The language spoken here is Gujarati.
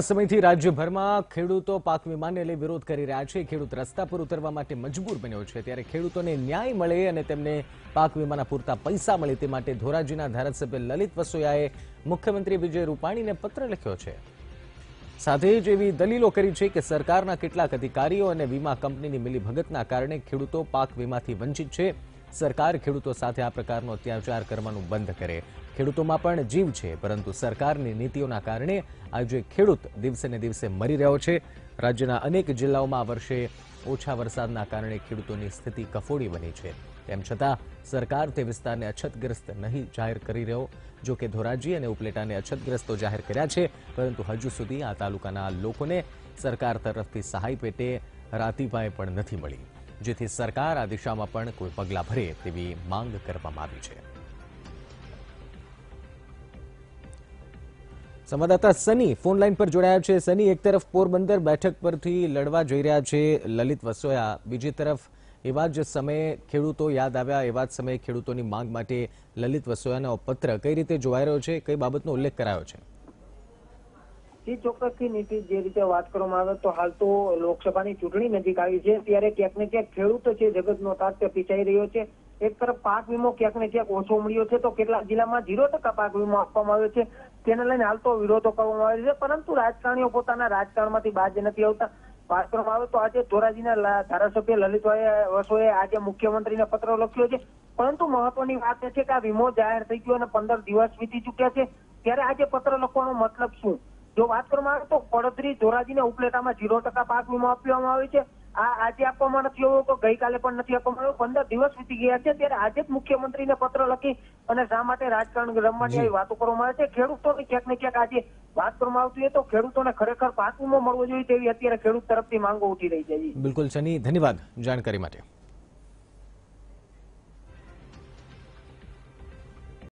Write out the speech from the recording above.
સમયથી રાજ્યભરમાં ખેડૂતો પાક વીમાને લઈ વિરોધ કરી રહ્યા છે. ખેડૂત રસ્તા પર ઉતરવા માટે મજબૂર બન્યો છે. ત્યારે ખેડૂતોને ન્યાય મળે અને તેમને પાક વીમાના પૂરતા પૈસા મળે તે માટે ધોરાજીના ધારાસભ્ય લલિત વસોયાએ મુખ્યમંત્રી વિજય રૂપાણીને પત્ર લખ્યો છે. સાથે જ એવી દલીલો કરી છે કે સરકારના કેટલાક અધિકારીઓ અને વીમા કંપનીની મિલીભગતના કારણે ખેડૂતો પાક વીમાથી વંચિત છે. સરકાર ખેડૂતો સાથે આ પ્રકારનો અત્યાચાર કરવાનું બંધ કરે. ખેડૂતોમાં પણ જીવ છે, પરંતુ સરકારની નીતિઓના કારણે આજે ખેડૂત દિવસે ને દિવસે મરી રહ્યો છે. રાજ્યના અનેક જિલ્લાઓમાં વર્ષે ઓછા વરસાદના કારણે ખેડૂતોની સ્થિતિ કફોડી બની છે. તેમ છતાં, સરકાર તે વિસ્તારને અછતગ્રસ્ત નહીં જાહેર કરી રહ્યો. જો કે ધોરાજી અને ઉપલેટાને અછતગ્રસ્તો જાહેર કર્યા છે, પરંતુ હજુ સુધી આ તાલુકાના લોકોને સરકાર તરફથી સહાય પેટે રાતીપાએ પણ નથી મળી. જેથી સરકાર આ દિશામાં પણ કોઈ પગલાં ભરે તેવી માંગ કરવામાં આવી છે. સંવાદદાતા સની ફોન લાઈન પર જોડાયા છે. સની, એક તરફ પોરબંદર બેઠક પરથી લડવા જઈ રહ્યા છે લલિત વસોયા. બીજી તરફ, એવા જ સમયે ખેડૂતો યાદ આવ્યા, એવા જ સમયે ખેડૂતોની માંગ માટે લલિત વસોયાનો પત્ર કઈ રીતે જોવાઈ રહ્યો છે, કઈ બાબતનો ઉલ્લેખ કરાયો છે? જે ચોક્કસથી નીતિ જે રીતે વાત કરવામાં આવે તો હાલ તો લોકસભાની ચૂંટણી નજીક આવી છે. ત્યારે ક્યાંક ને ક્યાંક ખેડૂતો છે, જગતનો તાત પીછાઈ રહ્યો છે. એક તરફ પાક વીમો ક્યાંક ને ક્યાંક ઓછો મળ્યો છે, તો કેટલાક જિલ્લામાં ઝીરો ટકા પાક વીમો આપવામાં આવ્યો છે. તેને લઈને હાલ તો વિરોધો કરવામાં આવ્યો છે, પરંતુ રાજકારણીઓ પોતાના રાજકારણમાંથી બાજ નથી આવતા. વાત કરવામાં આવે તો આજે ધોરાજીના ધારાસભ્ય લલિતભાઈ વસોએ આજે મુખ્યમંત્રીને પત્ર લખ્યો છે. પરંતુ મહત્વની વાત એ છે કે આ વીમો જાહેર થઈ ગયો અને પંદર દિવસ વીતી ચુક્યા છે. ત્યારે આજે પત્ર લખવાનો મતલબ શું? જો વાત કરવામાં આવે તો પડોદરી ધોરાજી ને ઉપલેટામાં ઝીરો ટકા પાક વીમો આપવામાં આવે છે. આ આજે આપવામાં નથી આવ્યો તો ગઈકાલે પણ નથી આપવામાં આવ્યો. પંદર દિવસ વીતી ગયા છે ત્યારે આજે જ મુખ્યમંત્રીને પત્ર લખી અને શા માટે રાજકારણ રમવાની આવી વાતો કરવામાં આવે છે. ખેડૂતોની ક્યાંક ને ક્યાંક આજે વાત કરવામાં આવતી હોય તો ખેડૂતોને ખરેખર પાક વીમો મળવો જોઈએ તેવી અત્યારે ખેડૂત તરફથી માંગો ઉઠી રહી છે. બિલકુલ સની ધન્યવાદ જાણકારી માટે.